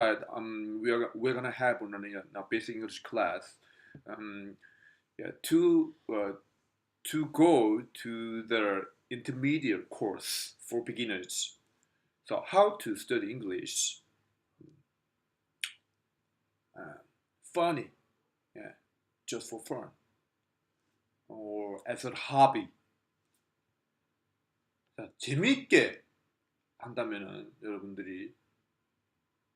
but um, we are we're gonna have on a, a basic English class um, yeah, to uh, to go to the intermediate course for beginners. So how to study English? Uh, funny, yeah, just for fun, or as a hobby. 자, 재밌게 한다면은 여러분들이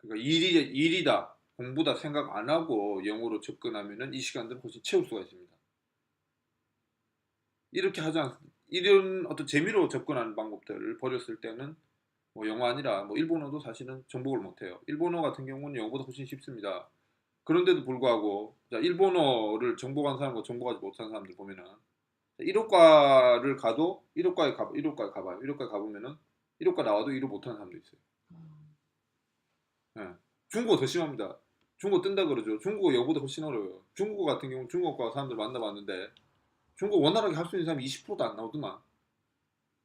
그러니까 일이 일이다 공부다 생각 안 하고 영어로 접근하면은 이 시간들을 훨씬 채울 수가 있습니다. 이렇게 하지 않 이런 어떤 재미로 접근하는 방법들을 버렸을 때는 뭐 영어 아니라 뭐 일본어도 사실은 정복을 못해요. 일본어 같은 경우는 영어보다 훨씬 쉽습니다. 그런데도 불구하고 자, 일본어를 정복한 사람과 정복하지 못한 사람들 보면은 1호과를 가도 1호과에 가 1호과에 가봐요. 1호과에 가보면은 1호과 나와도 1호 못하는 사람도 있어요. 음. 예. 중국어 더 심합니다. 중국어 뜬다 그러죠. 중국어 여보다 훨씬 어려워요. 중국어 같은 경우 중국어과 사람들 만나봤는데 중국어 원활하게 할 수 있는 사람이 20%도 안 나오더만.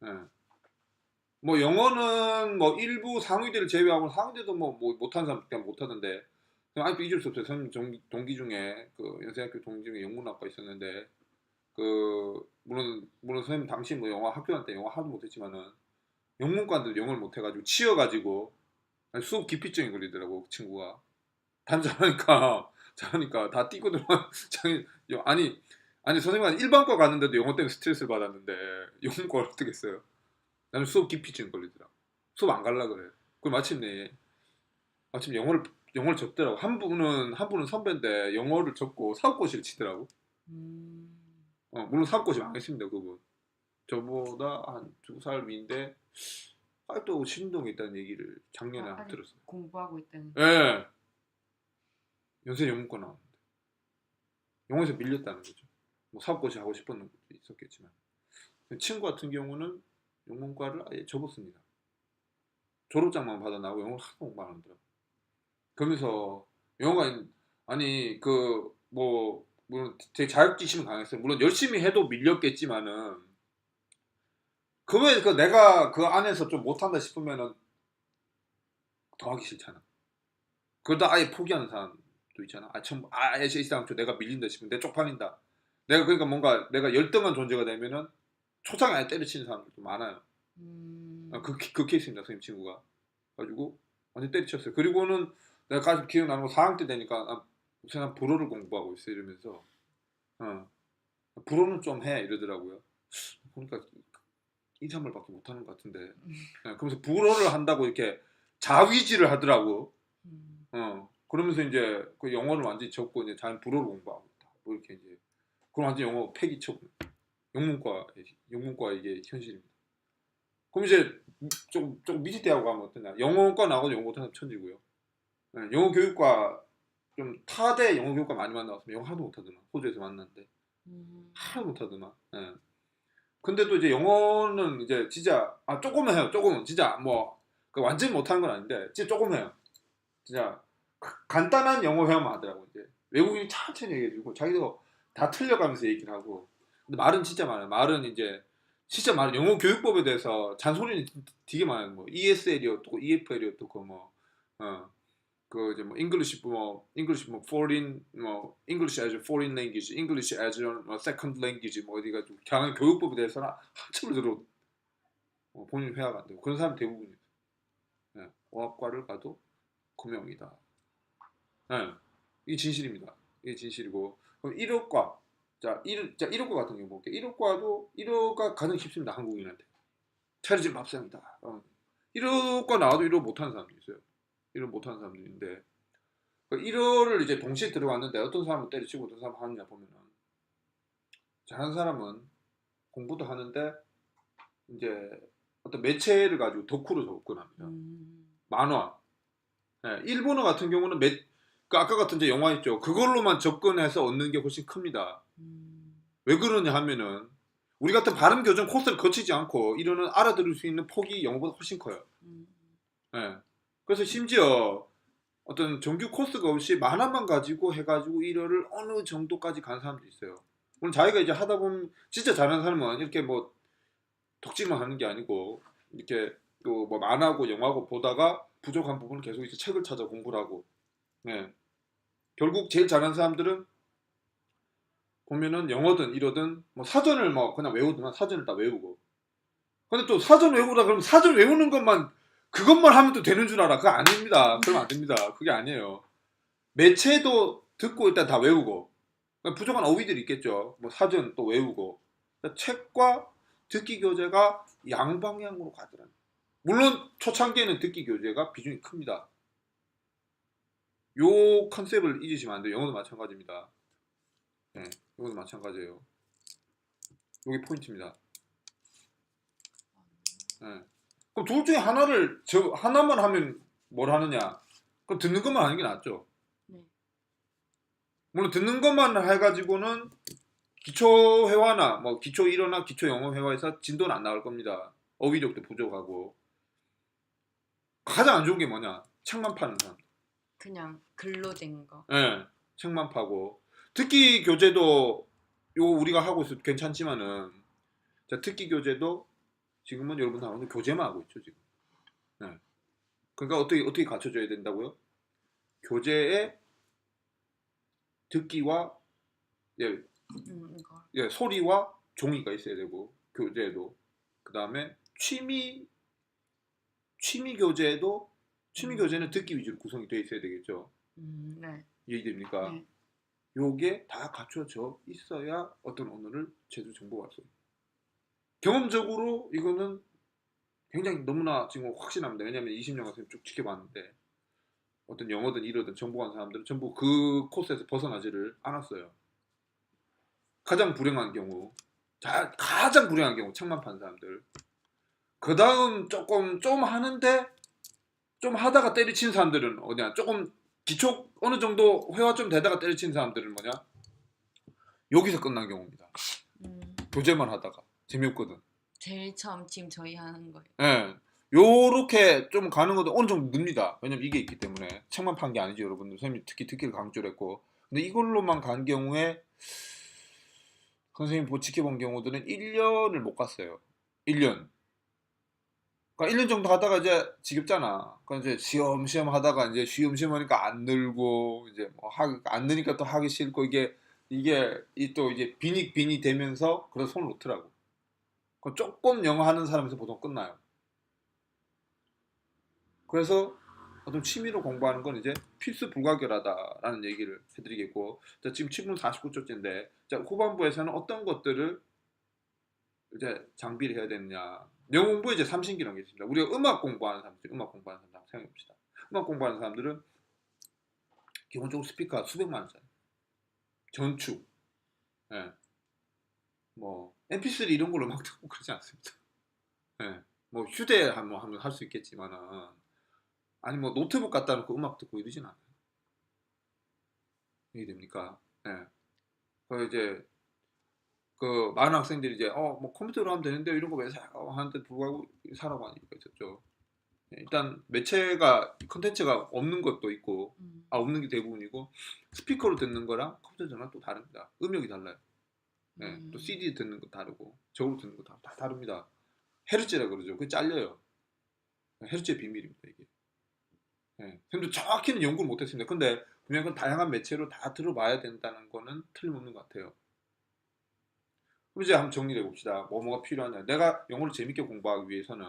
예. 뭐 영어는 뭐 일부 상위대를 제외하고 상위대도 뭐, 뭐 못하는 사람 그냥 못하던데 그냥 아직도 잊을 수 없어요. 동- 동기 중에 그 연세학교 동기 중에 영문학과 있었는데 그 물론 물론 선생님 당시 뭐 영어 학교 다닐 때 영어 하도 못했지만은 영문과들 영어를 못해가지고 치여가지고 수업 기피증이 걸리더라고 그 친구가. 단 잘하니까 잘하니까 다 뛰고 들어 자기 여- 아니 아니 선생님은 일반과 갔는데도 영어 때문에 스트레스를 받았는데 영문과를 어떻게 했어요? 나는 수업 기피증 걸리더라 수업 안 갈라 그래. 그 마침내 마침 영어를 영어를 접더라고. 한 분은 한 분은 선배인데 영어를 접고 사업고시를 치더라고. 음. 어, 물론 사업고시 망했습니다 그분. 저보다 한 두 살 위인데 아직도 신동에 있다는 얘기를 작년에 아. 들었어요 공부하고 있다는. 예. 연세 영문과 나왔는데 영어에서 밀렸다는 거죠. 뭐 사업고시 하고 싶었는 것도 있었겠지만 친구 같은 경우는 영문과를 아예 접었습니다. 졸업장만 받아 나고 영어를 하도 공부 안 하더라고. 그러면서 영어가 아니 그 뭐 물론 제 자격지심은 강했어요. 물론 열심히 해도 밀렸겠지만은 그 외에 그 내가 그 안에서 좀 못한다 싶으면은 더 하기 싫잖아. 그러다 아예 포기하는 사람도 있잖아. 아, 참, 아, 이 사람 저 내가 밀린다 싶으면 내 쪽팔린다. 내가 그러니까 뭔가 내가 열등한 존재가 되면은 초장에 아예 때려치는 사람들도 많아요. 음. 아, 그, 그 케이스입니다, 선생님 친구가. 가지고 완전 때려쳤어요. 그리고는 내가 가장 기억나는 건 4학년 때 되니까 아, 우선 불어를 공부하고 있어 이러면서 어, 불어는 좀 해 이러더라고요. 보니까 인사말밖에 못하는 것 같은데. 예, 그러면서 불어를 한다고 이렇게 자위지를 하더라고. 음. 어 그러면서 이제 그 영어를 완전히 접고 이제 자기 불어를 공부하고 있다. 뭐 이렇게 이제 그럼 완전 영어 폐기처고 영문과 영문과 이게 현실입니다. 그럼 이제 좀좀 밑에 대학 가면 어떠냐? 영어과 나가도 영어 못하는 천지고요. 예, 영어 교육과 좀 타대 영어 교육과 많이 만나봤으면 영어 하나도 못하더만 호주에서 만났는데 음. 하나도 못하더만. 예. 근데도 이제 영어는 이제 진짜 아 조금은 해요. 조금은 진짜 뭐그 완전 히 못하는 건 아닌데 진짜 조금 해요. 진짜 가- 간단한 영어 회화만 하더라고 이제 외국인이 천천히 얘기해주고 자기도 다 틀려가면서 얘기를 하고 근데 말은 진짜 많아요. 말은 이제 진짜 많아요. 영어 교육법에 대해서 잔소리는 되게 많아요. 뭐 ESL이 어떻고 EFL이 어떻고 뭐 어 그 이제 뭐 English 뭐 English 뭐 foreign 뭐 English as a foreign language, English as a 뭐 second language 뭐 어디가 좀 강한 교육법에 대해서는 한참을 들어 어, 본인 회화가 안 되고 그런 사람 대부분이에요. 예, 어학과를 가도 금명이다. 예, 이게 진실입니다. 이게 진실이고 그럼 1호과 자 1, 자 1호과 같은 경우 볼게요. 1호과도 1호가 가장 쉽습니다. 한국인한테 차려진 밥상이다. 어. 1호과 나와도 1호 못하는 사람도 있어요. 1호 못하는 사람도 있는데 그 1호를 이제 동시에 들어갔는데 어떤 사람은 때려치고 어떤 사람은 하느냐 보면은 잘하는 사람은 공부도 하는데 이제 어떤 매체를 가지고 덕후로 접근합니다. 음. 만화. 예, 일본어 같은 경우는 매, 그 아까 같은 이제 영화 있죠. 그걸로만 접근해서 얻는 게 훨씬 큽니다. 음. 왜 그러냐 하면은 우리 같은 발음 교정 코스를 거치지 않고 이거는 알아들을 수 있는 폭이 영어보다 훨씬 커요. 음. 예. 그래서 심지어 어떤 정규 코스가 없이 만화만 가지고 해가지고 일어를 어느 정도까지 간 사람도 있어요. 물론 자기가 이제 하다 보면 진짜 잘하는 사람은 이렇게 뭐 독지만 하는 게 아니고 이렇게 또뭐 만화고 영화고 보다가 부족한 부분을 계속 이제 책을 찾아 공부를 하고 네. 결국 제일 잘하는 사람들은 보면은 영어든 이러든 뭐 사전을 뭐 그냥 외우더만 사전을 다 외우고 근데 또 사전 외우라 그러면 사전 외우는 것만 그것만 하면 또 되는 줄 알아. 그거 아닙니다. 그러면 안 됩니다. 그게 아니에요. 매체도 듣고 일단 다 외우고. 그러니까 부족한 어휘들이 있겠죠. 뭐 사전 또 외우고. 그러니까 책과 듣기 교재가 양방향으로 가더라고요 물론 초창기에는 듣기 교재가 비중이 큽니다. 요 컨셉을 잊으시면 안 돼요. 영어도 마찬가지입니다. 네, 이것도 마찬가지예요. 여기 포인트입니다. 네. 그럼 둘 중에 하나를 저 하나만 하면 뭘 하느냐? 그럼 듣는 것만 하는 게 낫죠. 네. 물론 듣는 것만 해가지고는 기초 회화나 뭐 기초 일어나 기초 영어 회화에서 진도는 안 나올 겁니다. 어휘력도 부족하고 가장 안 좋은 게 뭐냐? 책만 파는 사람. 그냥 글로 된 거. 예, 책만 파고 듣기 교재도 요 우리가 하고 있어도 괜찮지만은 자 듣기 교재도 지금은 여러분 하는 교재만 하고 있죠 지금. 예. 그러니까 어떻게 어떻게 갖춰줘야 된다고요? 교재에 듣기와 예, 음. 예, 소리와 종이가 있어야 되고 교재에도 그 다음에 취미 취미 교재도 취미 음. 교재는 듣기 위주로 구성이 되어 있어야 되겠죠. 음, 네. 이해됩니까? 네. 요게 다 갖춰져 있어야 어떤 언어를 제대로 수 있어요. 경험적으로 이거는 굉장히 너무나 지금 확신합니다. 왜냐하면 20년 가서 쭉 지켜봤는데 어떤 영어든 이러든 정복한 사람들은 전부 그 코스에서 벗어나지를 않았어요. 가장 불행한 경우, 자, 가장 불행한 경우 책만 판 사람들. 그 다음 조금 좀 하는데 좀 하다가 때리친 사람들은 어디야? 조금 기초 어느 정도 회화 좀 되다가 때려친 사람들은 뭐냐? 여기서 끝난 경우입니다. 음, 교재만 하다가 재미없거든. 제일 처음 지금 저희 하는 거예요. 예. 요렇게 좀 가는 것도 어느 정도 늡니다. 왜냐면 이게 있기 때문에 책만 판 게 아니지 여러분들. 선생님이 특히 듣기를 강조를 했고. 근데 이걸로만 간 경우에 선생님 보 지켜본 경우들은 1년을 못 갔어요. 1년. 그러니까 1년 정도 하다가 이제 지겹잖아. 그러니까 이제 시험 시험 하다가 이제 쉬엄쉬엄 하니까 안 늘고 이제 뭐 하기 안 느니까 또 하기 싫고 이게 이게 이 또 이제 비닉 빈이 되면서 그래서 손을 놓더라고. 그 조금 영어 하는 사람에서 보통 끝나요. 그래서 어떤 취미로 공부하는 건 이제 필수 불가결하다라는 얘기를 해드리겠고, 자, 지금 7분 49초째인데, 자, 후반부에서는 어떤 것들을 이제 장비를 해야 되느냐. 영어 공부에 이제 삼신기라는 게 있습니다. 우리가 음악 공부하는 사람들, 음악 공부하는 사람들 한번 생각해 봅시다. 음악 공부하는 사람들은 기본적으로 스피커 수백만 원짜리, 전축, 예. 뭐 MP3 이런 걸로 막 듣고 그러지 않습니다. 예. 뭐 휴대 하면 할 수 있겠지만은 아니 뭐 노트북 갖다 놓고 음악 듣고 이러진 않아요. 이해됩니까? 예. 그 이제 그 많은 학생들이 이제 어 뭐 컴퓨터로 하면 되는데 이런 거 왜 사? 어, 하는데 불구하고 사라고 하니까 있었죠. 예, 일단 매체가 컨텐츠가 없는 것도 있고 음, 아 없는 게 대부분이고 스피커로 듣는 거랑 컴퓨터 전화 또 다릅니다. 음역이 달라요. 네, 음, 또 CD 듣는 거 다르고 저로 듣는 거 다 다 다릅니다. 헤르츠라 그러죠. 그게 잘려요. 헤르츠의 비밀입니다 이게. 네, 선생님도 정확히는 연구를 못했습니다. 근데 분명 그 다양한 매체로 다 들어봐야 된다는 거는 틀림없는 것 같아요. 그럼 이제 한번 정리를 해봅시다. 뭐 뭐가 필요하냐. 내가 영어를 재밌게 공부하기 위해서는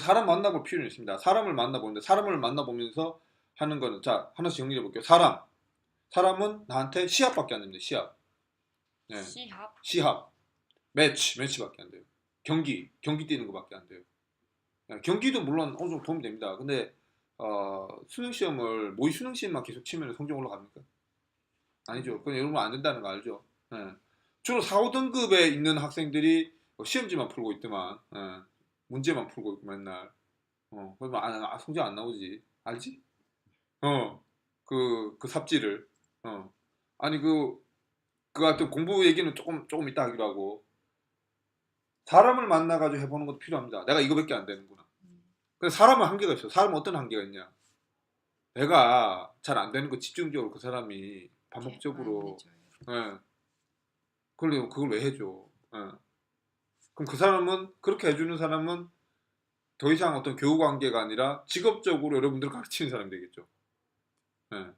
사람 만나볼 필요는 있습니다. 사람을 만나보는데 사람을 만나보면서 하는 거는 자 하나씩 정리해 볼게요. 사람. 사람은 나한테 시합밖에 안 됩니다. 시합. 네. 시합. 시합, 매치, 매치밖에 안 돼요. 경기, 경기 뛰는 거밖에 안 돼요. 예, 경기도 물론 어느 정도 도움이 됩니다. 근데 어, 수능 시험을 모의 수능 시험만 계속 치면 성적 올라갑니까? 아니죠. 그건 여러분 안 된다는 거 알죠? 예. 주로 4, 5등급에 있는 학생들이 뭐 시험지만 풀고 있더만 예. 문제만 풀고 있고 맨날 어, 그러면 안, 아, 성적 안 나오지 알지? 어, 그, 그 삽질을 어. 아니 그 그 같은 공부 얘기는 조금 조금 이따 하기로 하고 사람을 만나가지고 해보는 것도 필요합니다. 내가 이거밖에 안 되는구나. 음, 근데 사람은 한계가 있어. 사람은 어떤 한계가 있냐? 내가 잘 안 되는 거 집중적으로 그 사람이 반복적으로 안 해줘요. 예. 그걸 그걸 왜 해줘? 예. 그럼 그 사람은 그렇게 해주는 사람은 더 이상 어떤 교우 관계가 아니라 직업적으로 여러분들을 가르치는 사람이 되겠죠. 예.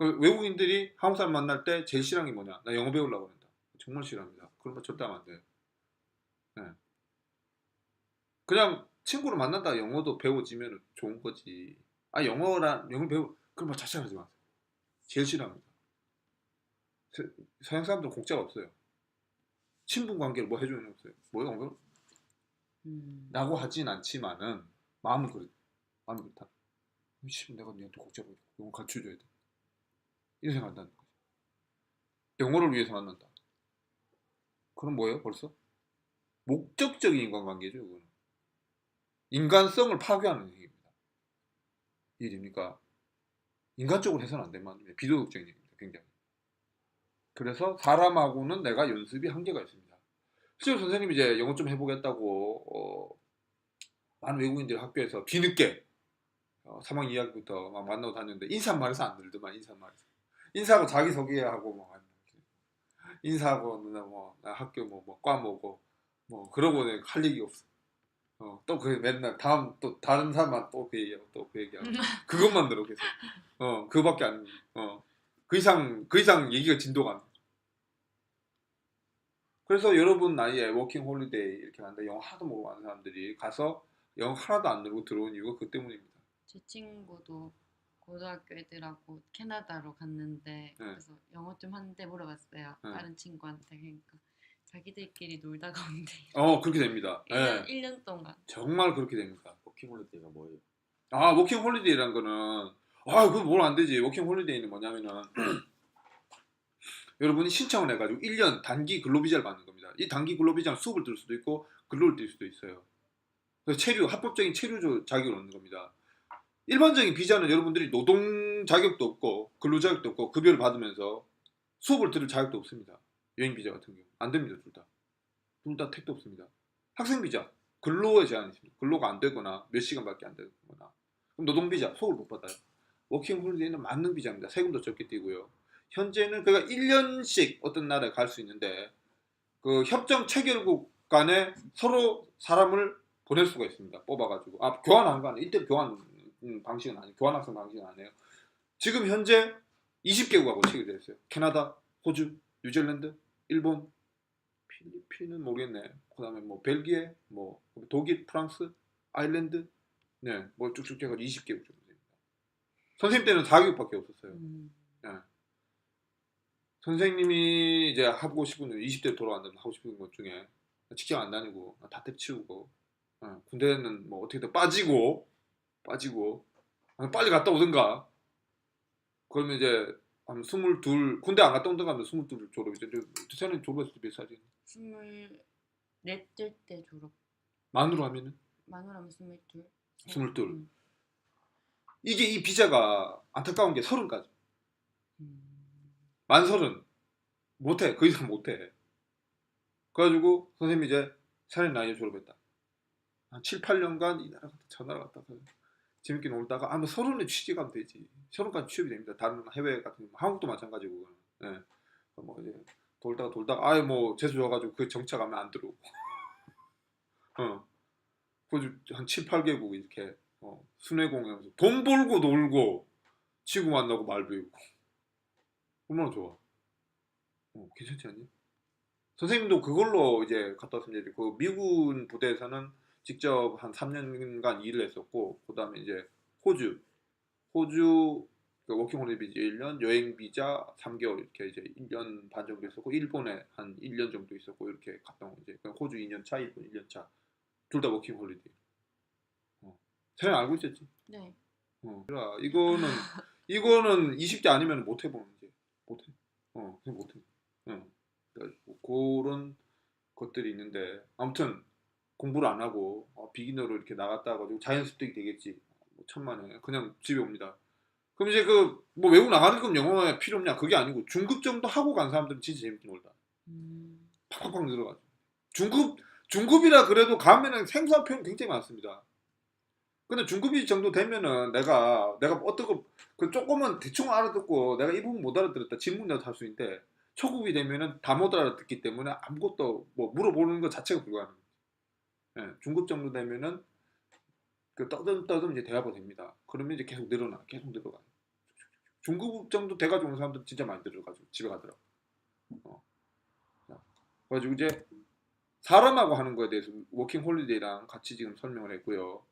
그 외국인들이 한국 사람 만날 때 제일 싫어하는 게 뭐냐? 나 영어 배우려고 한다. 정말 싫어합니다. 그런 거 절대 하면 안 돼요. 예. 그냥 친구를 만난다 영어도 배워지면 좋은 거지. 아 영어란 영어 배우 그런 말 자체 하지 마세요. 제일 싫어합니다. 서- 서양 사람들은 공짜가 없어요. 친분 관계를 뭐 해주는 게 없어요. 뭐 영어? 음. 라고 하진 않지만은 마음은 그렇 마음이 그렇다. 씨, 내가 니한테 공짜로 영어 가르쳐줘야 돼. 이런 생각 한다는 거죠. 영어를 위해서 만난다. 그럼 뭐예요? 벌써 목적적인 인간관계죠. 이거는 인간성을 파괴하는 얘기입니다. 이해됩니까? 인간적으로 해서는 안 되는 말입니다. 비도덕적인 얘기입니다. 굉장히. 그래서 사람하고는 내가 연습이 한계가 있습니다. 실제로 선생님이 이제 영어 좀 해보겠다고 어, 많은 외국인들 학교에서 뒤늦게 어, 3학 2학기부터 막 만나고 다녔는데 인사말에서 안 늘더만 인사말에서 인사하고 자기 소개하고 막 인사하고 누나 뭐 나 학교 뭐뭐과 뭐고 뭐 그러고 할 얘기 없어. 어, 또 그 맨날 다음 또 다른 사람만 또 그 얘기하고 또 그 얘기하고 그것만 들어 계속. 어 그밖에 안. 어그 이상 그 이상 얘기가 진도가 안. 돼. 그래서 여러분 나이에 워킹 홀리데이 이렇게 간다 영어 하나도 모르고 가는 사람들이 가서 영어 하나도 안 늘고 들어온 이유가 그 때문입니다. 제 친구도 고등학교 애들하고 캐나다로 갔는데 그래서 영어 좀 하는데 물어봤어요. 네. 다른 친구한테 그러니까 자기들끼리 놀다가 온대. 어 그렇게 됩니다. 1년, 예, 1년 동안. 정말 그렇게 됩니다. 워킹 홀리데이가 뭐예요? 아 워킹 홀리데이라는 거는 아 그거 뭘안 되지. 워킹 홀리데이는 뭐냐면은 여러분이 신청을 해가지고 1년 단기 근로비자를 받는 겁니다. 이 단기 근로비자는 수업을 들 수도 있고 근로를 뛸 수도 있어요. 그래서 체류 합법적인 체류 자격을 얻는 겁니다. 일반적인 비자는 여러분들이 노동 자격도 없고 근로 자격도 없고 급여를 받으면서 수업을 들을 자격도 없습니다. 여행 비자 같은 경우 안 됩니다 둘 다. 둘 다 택도 없습니다. 학생 비자 근로에 제한이 있습니다. 근로가 안 되거나 몇 시간밖에 안 되거나 그럼 노동 비자 수업을 못 받아요. 워킹 홀리데이는 맞는 비자입니다. 세금도 적게 떼고요. 현재는 그가 1년씩 어떤 나라에 갈 수 있는데 그 협정 체결국 간에 서로 사람을 보낼 수가 있습니다. 뽑아가지고 아 교환하는 거 아니에요. 이때 교환 음, 방식은 아니에요. 교환 학생 방식은 아니에요. 지금 현재 20개국하고 체결되어 있어요. 캐나다, 호주, 뉴질랜드, 일본, 필리핀은 모르겠네. 그다음에 뭐 벨기에, 뭐 독일, 프랑스, 아일랜드, 네, 뭐 쭉쭉 해가지고 20개국 정도 됩니다. 선생님 때는 4개국밖에 없었어요. 음. 선생님이 이제 하고 싶은 20대 돌아간다면 하고 싶은 것 중에 직장 안 다니고 다 때치우고 어, 군대는 뭐 어떻게든 빠지고 빠지고 빨리 갔다 오든가 그러면 이제 한 스물둘 군대 안 갔다 온다가 하면 스물둘 졸업이죠. 두산은 졸업했을 때 몇 살이에요? 스물넷 때 졸업. 만으로 하면은 만으로 하면 스물둘. 셋. 스물둘. 음. 이게 이 비자가 안타까운 게 서른까지 음. 만 서른 못해 그 이상 못해 그래가지고 선생님이 이제 사년 나이에 졸업했다 한 7, 8년간 이 나라 갔다 저 나라 갔다 재밌게 놀다가 아뭐 서른에 취직하면 되지 서른까지 취업이 됩니다 다른 해외 같은 한국도 마찬가지고 예. 뭐 이제 돌다가 돌다가 아예 뭐 재수 줘가지고 그 정착하면 안 들어오고 어. 그한 7, 8개국 이렇게 어, 순회 공연하면서 돈 벌고 놀고 친구 만나고 말 배우고 얼마나 좋아. 어, 괜찮지 않니? 선생님도 그걸로 이제 갔다 이제 그 미군 부대에서는 직접 한 3년간 일을 했었고 그다음에 이제 호주 호주 그 워킹홀리비자 1년 여행 비자 3개월 이렇게 이제 1년 반 정도 있었고 일본에 한 1년 정도 있었고 이렇게 갔다 온 이제 그냥 호주 2년 차 일본 1년 차 둘 다 워킹홀리데이. 어. 세상 알고 있었지? 네. 어, 그래. 이거는 이거는 20대 아니면 못 해보는 게 못해. 어, 그냥 못해. 어. 그러니까 뭐 그런 것들이 있는데 아무튼 공부를 안 하고 어, 비기너로 이렇게 나갔다 가지고 자연 습득이 되겠지. 뭐 천만에 그냥 집에 옵니다. 그럼 이제 그 뭐 외국 나가는 건 영어가 필요 없냐? 그게 아니고 중급 정도 하고 간 사람들은 진짜 재밌게 놀다. 음. 팍팍팍 늘어가죠. 중급 중급이라 그래도 가면은 생소한 표현 굉장히 많습니다. 근데 중급이 정도 되면은 내가 내가 어떤 거그 조금은 대충 알아듣고 내가 이 부분 못 알아들었다 질문이라도 할 수 있는데 초급이 되면은 다 못 알아듣기 때문에 아무것도 뭐 물어보는 것 자체가 불가능해요. 예, 중급 정도 되면은 그 떠듬 떠듬 이제 대화가 됩니다. 그러면 이제 계속 늘어나, 계속 늘어가. 중급 정도 돼가지고 오는 사람들 진짜 많이 들어가지고 집에 가더라고. 어. 자, 그래가지고 이제 사람하고 하는 거에 대해서 워킹 홀리데이랑 같이 지금 설명을 했고요.